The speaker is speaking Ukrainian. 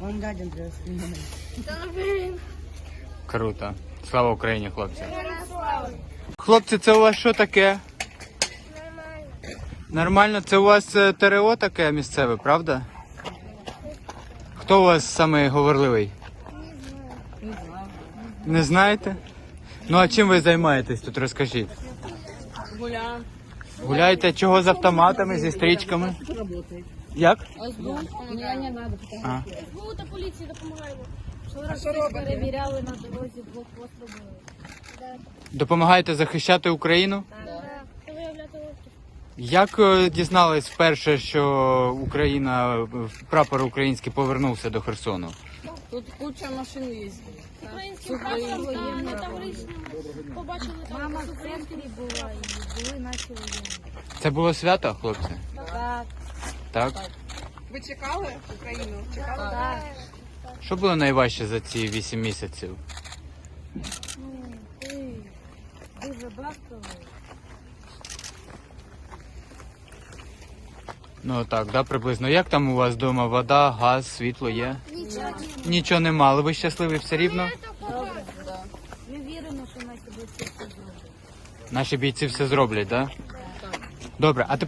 Он дядя здравствуй. Круто. Слава Україні, хлопці. Хлопці, це у вас що таке? Нормально, це у вас е, ТРО таке місцеве, правда? Хто у вас самий говорливий? Не знаєте? Ну а чим ви займаєтесь тут? Розкажіть. Гуляем. Гуляєте чого з автоматами, зі стрічками? Работает. Як? Мне не надо. А. СБУ та поліції допомагаємо. Вчора щось перевіряли на дорозі, блокпост робили. Допомагаєте захищати Україну? Виявляти. Як е, дізнались вперше, що Україна, е, прапор український повернувся до Херсону? Тут куча машин ездит. Українським прапором та не тавричним побачили там. Мама в центрі була і були наші воєнні. Це було свято, хлопці? Так, Так? Ви чекали Україну? Чекали? так. Що було найважче за ці вісім місяців? Дуже багато. Ну так, да, приблизно. Як там у вас вдома вода, газ, світло є? Нічого. Нічого нема, але ви щасливі все рівно? Ми віримо, що наші батьки все зроблять. Наші бійці все зроблять, так? Да? Добре, а тепер.